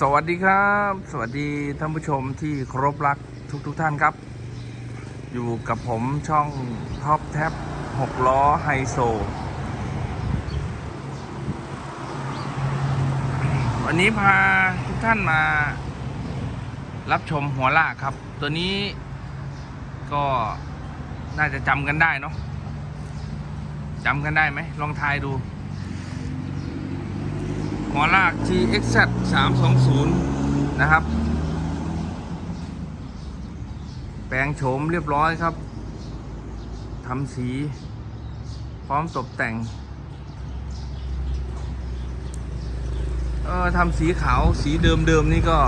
สวัสดีครับ สวัสดีท่านผู้ชมที่เคารพรักทุกๆท่านครับ อยู่กับผมช่องท็อปแท็บ6ล้อไฮโซ วันนี้พาทุกท่านมารับชมหัวลากครับ ตัวนี้ก็น่าจะจำกันได้เนาะจำกันได้ไหมลองทายดู หัวลาก TXZ 320 นะครับ แปลงโฉมเรียบร้อยครับทำสี พร้อมตกแต่ง เออทำสีขาวสีเดิมๆนี่ก็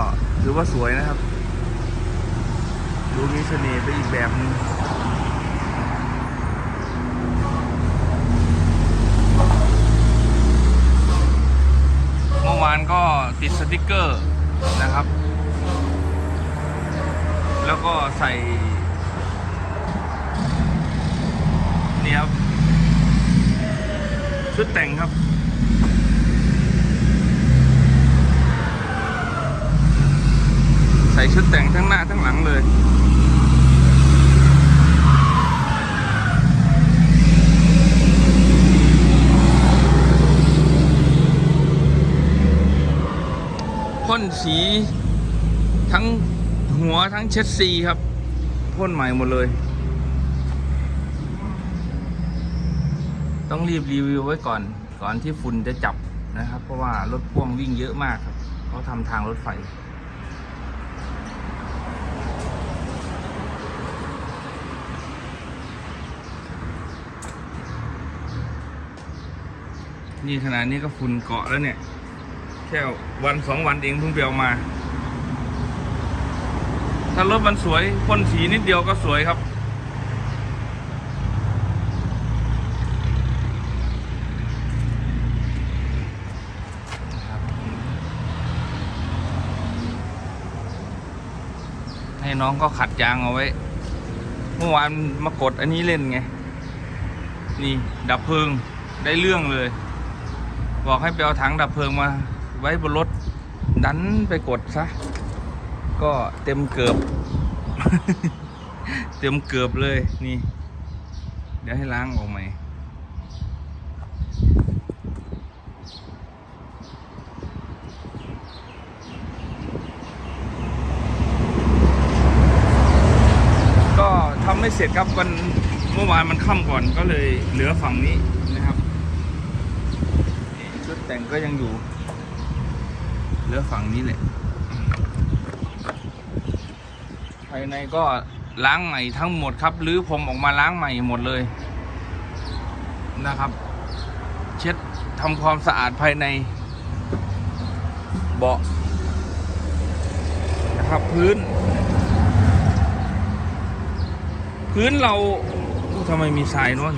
ถือว่าสวยนะครับ ดูมีเสน่ห์ไปอีกแบบนึง เมื่อวานก็ ติดสติกเกอร์นะครับ แล้วก็ใส่นี่ครับชุดแต่งครับใส่ชุดแต่งทั้งหน้าทั้งหลังเลย พ่นสีทั้งหัวทั้งเช็ดซีครับพ่นใหม่หมดเลย ต้องรีบรีวิวไว้ก่อน ก่อนที่ฝุ่นจะจับนะครับ เพราะว่ารถพ่วงวิ่งเยอะมากครับเขาทำทางรถไฟนี่ขนาดนี้ก็ฝุ่นเกาะแล้วเนี่ย แค่วันสองวันเองเพิ่งไปเอามา ถ้ารถมันสวยพ่นสีนิดเดียวก็สวยครับ ให้น้องก็ขัดยางเอาไว้ เมื่อวานมากดอันนี้เล่นไง นี่ดับเพลิงได้เรื่องเลย บอกให้ไปเอาถังดับเพลิงมา ไว้บนรถดันไปกดซะ ก็เต็มเกือบ เต็มเกือบเลยนี่ เดี๋ยวให้ล้างออกใหม่ก็ทำไม่เสร็จครับวันเมื่อวานมันค่ำก่อนก็เลยเหลือฝั่งนี้นะครับชุดแต่งก็ยังอยู่ เหลือฝั่งนี้แหละภายในก็ล้างใหม่ทั้งหมดครับรือผมออกมาล้างใหม่หมดเลยนะครับ เช็ดทำความสะอาดภายในเบาะนะครับพื้น พื้นเราทำไมมีทรายเนาะ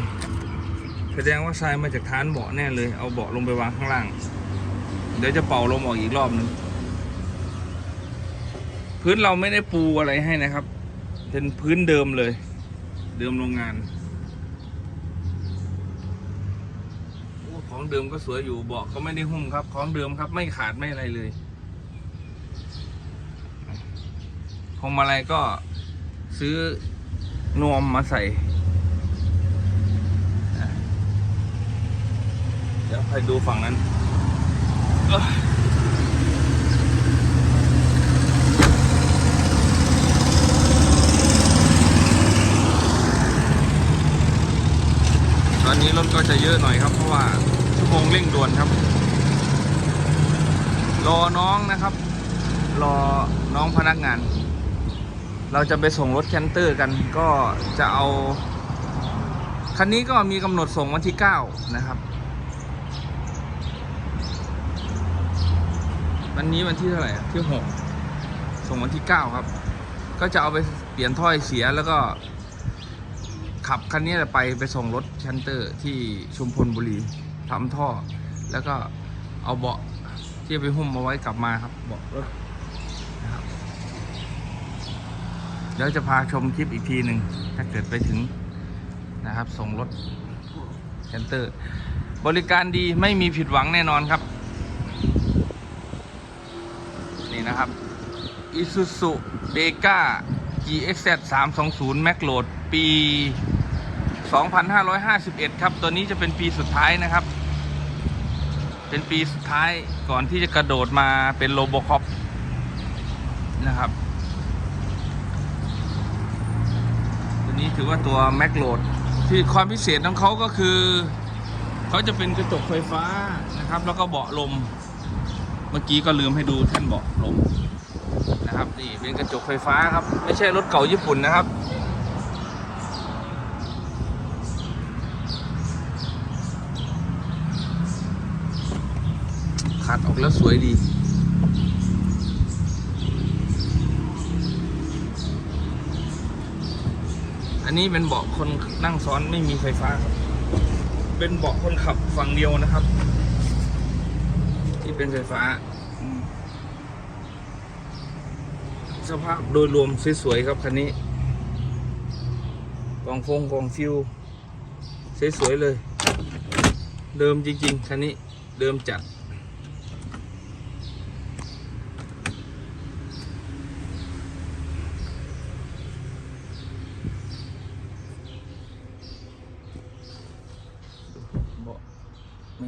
แสดงว่าทรายมาจากฐานเบาะแน่เลย เอาเบาะลงไปวางข้างล่าง เดี๋ยวจะเป่าลมออกอีกรอบหนึง พื้นเราไม่ได้ปูอะไรให้นะครับ เป็นพื้นเดิมเลย เดิมโรงงานของเดิมก็สวยอยู่เบาะก็ไม่ได้หุ้มครับ ของเดิมครับไม่ขาดไม่อะไรเลยพวงมาลัยก็ซื้อนวมมาใส่ เดี๋ยวไปดูฝั่งนั้น ตอนนี้รถก็จะเยอะหน่อยครับ เพราะว่าชั่วโมงเร่งด่วนครับ รอน้องนะครับ รอน้องพนักงาน เราจะไปส่งรถแคนเตอร์กันก็จะเอา คันนี้ก็มีกำหนดส่งวันที่ 9 นะครับ วันนี้วันที่เท่าไหร่ที่6ส่งวันที่9ครับ ก็จะเอาไปเปลี่ยนถ้อยเสียแล้วก็ ขับคันนี้ไปไปส่งรถแคนเตอร์ที่ชุมพลบุรีทำท่อ แล้วก็เอาเบาะที่ไปหุ้มมาไว้กลับมาครับเบาะรถนะครับเดี๋ยวจะพาชมคลิปอีกทีหนึ่งถ้าเกิดไปถึงนะครับ ส่งรถแคนเตอร์ บริการดีไม่มีผิดหวังแน่นอนครับ นะครับ Isuzu d e g a GXZ 320 Max Load ปี 2551 ครับ ตัวนี้จะเป็นปีสุดท้ายนะครับ เป็นปีสุดท้ายก่อนที่จะกระโดดมาเป็นโลโบคอปนะครับ ตัวนี้ถือว่าตัว Max Load ที่ความพิเศษของเขาก็คือ เขาจะเป็นกระจกไฟฟ้านะครับ แล้วก็เบาะลม เมื่อกี้ก็ลืมให้ดูแท่นเบาะลมนะครับนี่เป็นกระจกไฟฟ้าครับ ไม่ใช่รถเก่าญี่ปุ่นนะครับ ขัดออกแล้วสวยดีอันนี้เป็นเบาะคนนั่งซ้อนไม่มีไฟฟ้าครับ เป็นเบาะคนขับฝั่งเดียวนะครับ ที่เป็นไฟฟ้าอืมสภาพโดยรวมสวยๆครับคันนี้กองฟงกองฟิวสวยๆเลย เดิมจริงๆคันนี้เดิมจัดเบาะ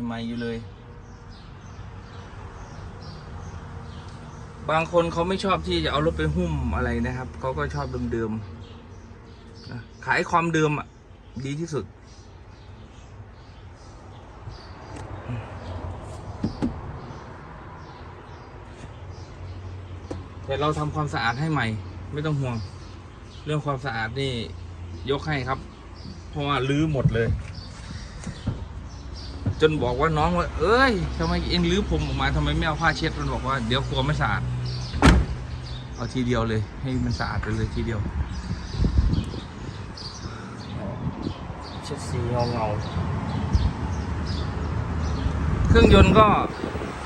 ใหม่ๆอยู่เลย บางคนเขาไม่ชอบที่จะเอารถไปหุ้มอะไรนะครับ เขาก็ชอบเดิมๆขายความเดิมอะ ดีที่สุด แต่เราทำความสะอาดให้ใหม่ ไม่ต้องห่วง เรื่องความสะอาดนี่ยกให้ครับ เพราะว่าลื้อหมดเลย จนบอกว่าน้องว่า เอ้ยทำไมเองลื้อผมออกมาทำไมไม่เอาผ้าเช็ดมันบอกว่าเดี๋ยวกลัวไม่สะอาด เอาทีเดียวเลย ให้มันสะอาดไปเลยทีเดียว เช็ดสีเงาเงาๆเครื่องยนต์ก็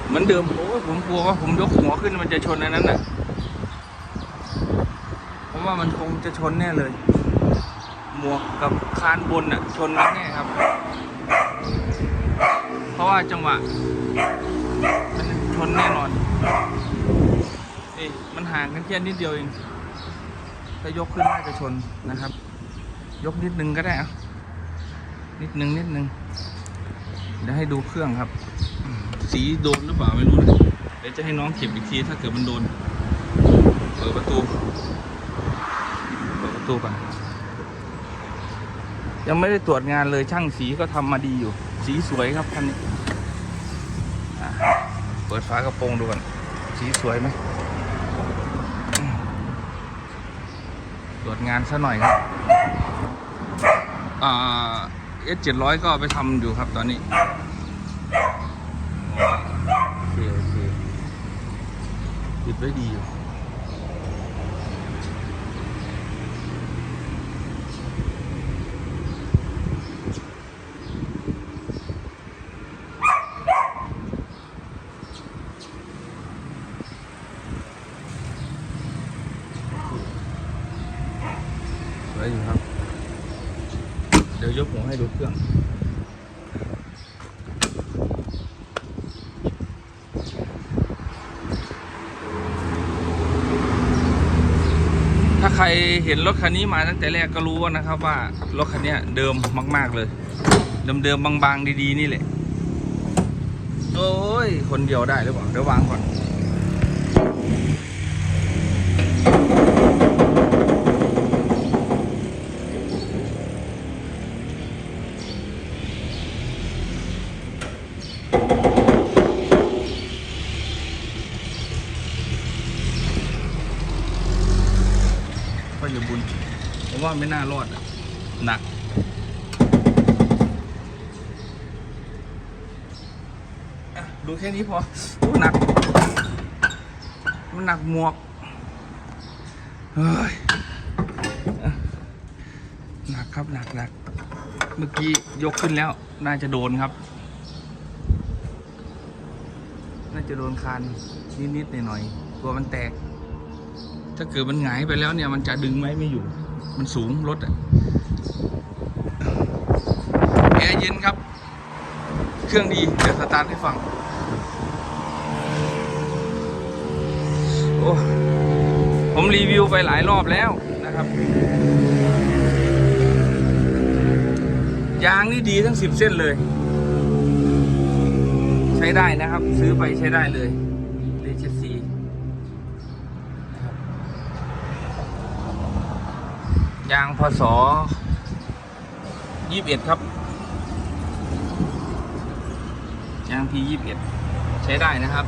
เหมือนเดิมโอ้ยผมกลัวว่าผมยกหัวขึ้นมันจะชนอันนั้นน่ะผมว่ามันคงจะชนแน่เลย หมวกกับคานบนน่ะ ชนกันแน่ครับ เพราะว่าจังหวะ มันชนแน่นอนนี่มันห่างกันแค่นิดเดียวเองถ้ายกขึ้นน่าจะชนนะครับ ยกนิดนึงก็ได้อะนิดนึงนิดนึงเดี๋ยวให้ดูเครื่องครับ สีโดนหรือเปล่าไม่รู้นะเดี๋ยวจะให้น้องเก็บอีกทีถ้าเกิดมันโดน เปิดประตู เปิดประตูก่อนยังไม่ได้ตรวจงานเลยช่างสีก็ทำมาดีอยู่ สีสวยครับคันนี้เปิดฝากระโปรงดูก่อนสีสวยไหมตรวจงานซะหน่อยครับอ่าเอสเจ็ดร้อยก็ไปทำอยู่ครับตอนนี้โอเคโอเคติดไว้ดีอยู่ ไว้อยู่ครับ เดี๋ยวยกหัว ให้ดูเครื่องถ้าใครเห็นรถคันนี้มาตั้งแต่แรกก็รู้นะครับว่ารถคันนี้เดิมมาก ๆ เลย เดิมๆบางๆดี ๆ นี่แหละ โอ้ย คนเดียวได้หรือเปล่าเดี๋ยววางก่อน ก็อย่าบุญผมว่า ไม่น่ารอดอะหนัก ดูแค่นี้พอโอ้หนัก มันหนักหมวกเฮ้ยหนักครับหนักหนักเมื่อกี้ยกขึ้นแล้ว น่าจะโดนครับ น่าจะโดนคานนิดๆหน่อยๆกลัวมันแตก ถ้าเกิดมันหงายไปแล้วเนี่ย มันจะดึงไหมไม่อยู่ มันสูงรถแอร์เย็นครับ เครื่องดี เดี๋ยวสตาร์ทให้ฟัง โอ้ ผมรีวิวไปหลายรอบแล้วนะครับ ยางนี่ดีทั้งสิบเส้นเลย ใช้ได้นะครับ ซื้อไปใช้ได้เลย ยางพศยี่สิบเอ็ดครับ ยางพียี่สิบเอ็ดใช้ได้นะครับ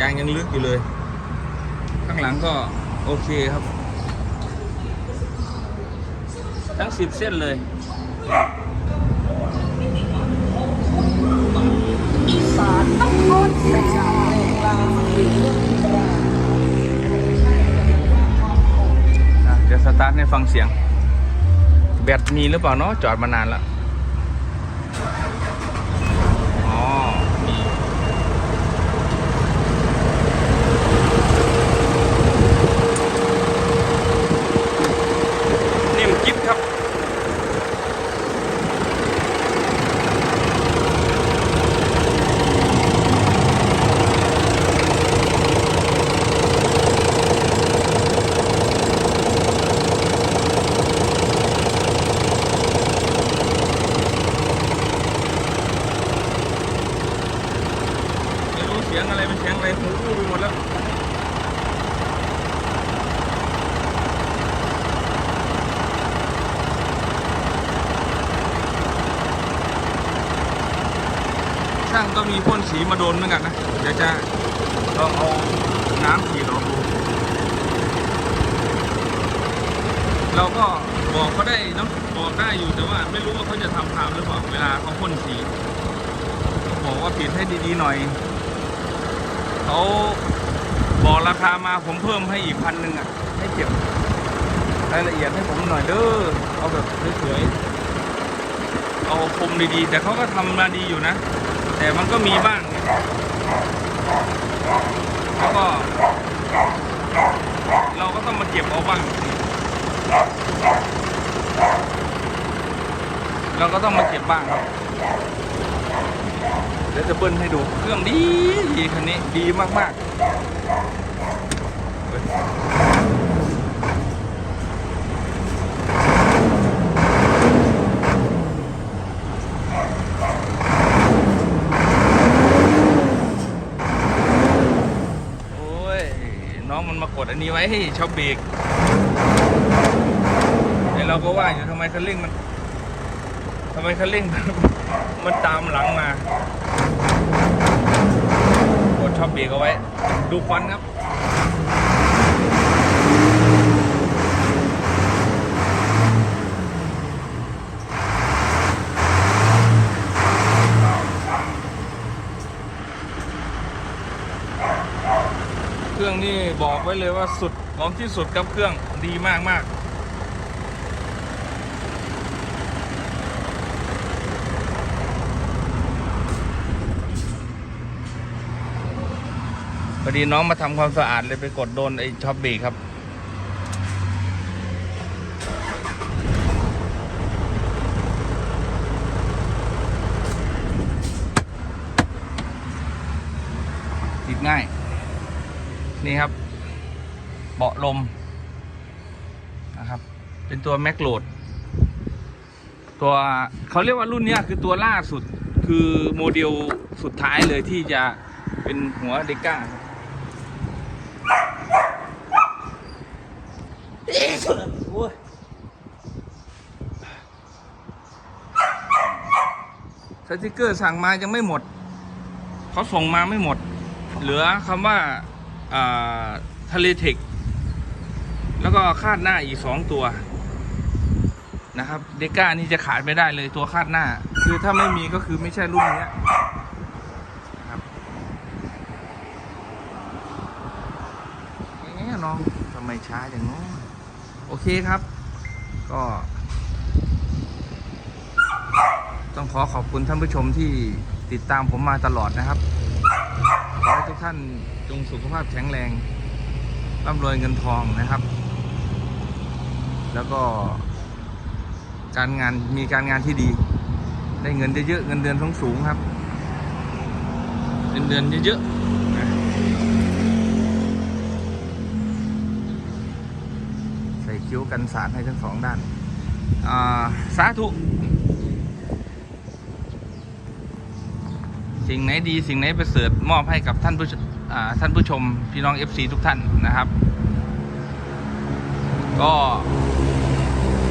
ยางยังลึกอยู่เลย ข้างหลังก็โอเคครับ ทั้งสิบเส้นเลยสารต้องโทษเสียจากเพลงราวห ตาร์ทให้ฟังเสียง แบตมีหรือเปล่าเนาะจอดมานานแล้ว อ๋อ มี นิ่มกิ๊บครับ ไม่รู้เสียงอะไรเป็นเสียงอะไรหูอื้อไปหมดแล้ว ช่างก็มีพ่น สีมาโดนเหมือนกันนะ เดี๋ยวจะลองเอาน้ำฉีดออกดูเราก็บอกเขาได้นะบอกได้อยู่แต่ว่าไม่รู้ว่าเขาจะทำตามหรือเปล่าเวลาเขาพ่นสีบอกว่าปิดให้ดีๆหน่อยเขาบอกราคามาผมเพิ่มให้อีกพันหนึ่งอะ ให้เก็บรายละเอียดให้ผมหน่อยเด้อเอาแบบสวยๆเอาคมดีๆ แต่เขาก็ทำมาดีอยู่นะ แต่มันก็มีบ้าง แล้วก็ เราก็ต้องมาเก็บเอาบ้าง เราก็ต้องมาเก็บบ้างครับเดี๋ยวจะเบิ้ลให้ดูเครื่องดีดีคันนี้ดีมากๆเฮ้ยโอ้ย น้องมันมากดอันนี้ไว้ให้ชอบเบรกไอเราก็ว่าอยู่ทำไมคันเร่งมันทำไมคันเร่งมันตามหลังมากดช็อปเบรกเอาไว้ ดูควันครับ รื่องนี่บอกไว้เลยว่าสุดของที่สุดกับเครื่องดีมากมากพอดีน้องมาทำความสะอาดเลยไปกดโดนไอ้ช็อปเบรกครับ ติดง่าย นี่ครับ เบาะลมนะครับ เป็นตัวแม็กโหลด ตัวเขาเรียกว่ารุ่นเนี้ยคือตัวล่าสุดคือโมเดลสุดท้ายเลยที่จะเป็นหัวเดก้าครับโอ้ยสติกเกอร์สั่งมายังไม่หมด เขาส่งมาไม่หมด เหลือคำว่าอ่า ทะเลเทคแล้วก็คาดหน้าอีกสองตัวนะครับ เดก้านี่จะขาดไม่ได้เลยตัวคาดหน้า คือถ้าไม่มีก็คือไม่ใช่รุ่นนี้นะครับเอ๊ะน้องทำไมช้าอย่างง้อโอเคครับ ก็ ต้องขอขอบคุณท่านผู้ชมที่ติดตามผมมาตลอดนะครับ ทุกท่านจงสุขภาพแข็งแรงร่ำรวยเงินทองนะครับ แล้วก็การงานมีการงานที่ดี ได้เงินเยอะๆเงินเดือนสูงๆครับเงินเดือนเยอะๆนะคิ้วกันสาดให้ทั้งสองด้านอ่าสาธุ สิ่งไหนดีสิ่งไหนประเสริฐมอบให้กับท่านผู้ชอ่าท่านผู้ชมพี่น้อง FC ทุกท่านนะครับ ก็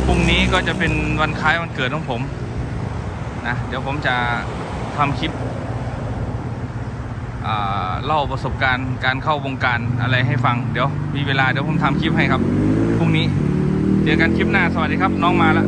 พรุ่งนี้ก็จะเป็นวันคล้ายวันเกิดของผมนะเดี๋ยวผมจะทำคลิปเล่าประสบการณ์การเข้าวงการอะไรให้ฟัง เดี๋ยวมีเวลาเดี๋ยวผมทำคลิปให้ครับพรุ่งนี้เจอกันคลิปหน้าสวัสดีครับ น้องมาแล้ว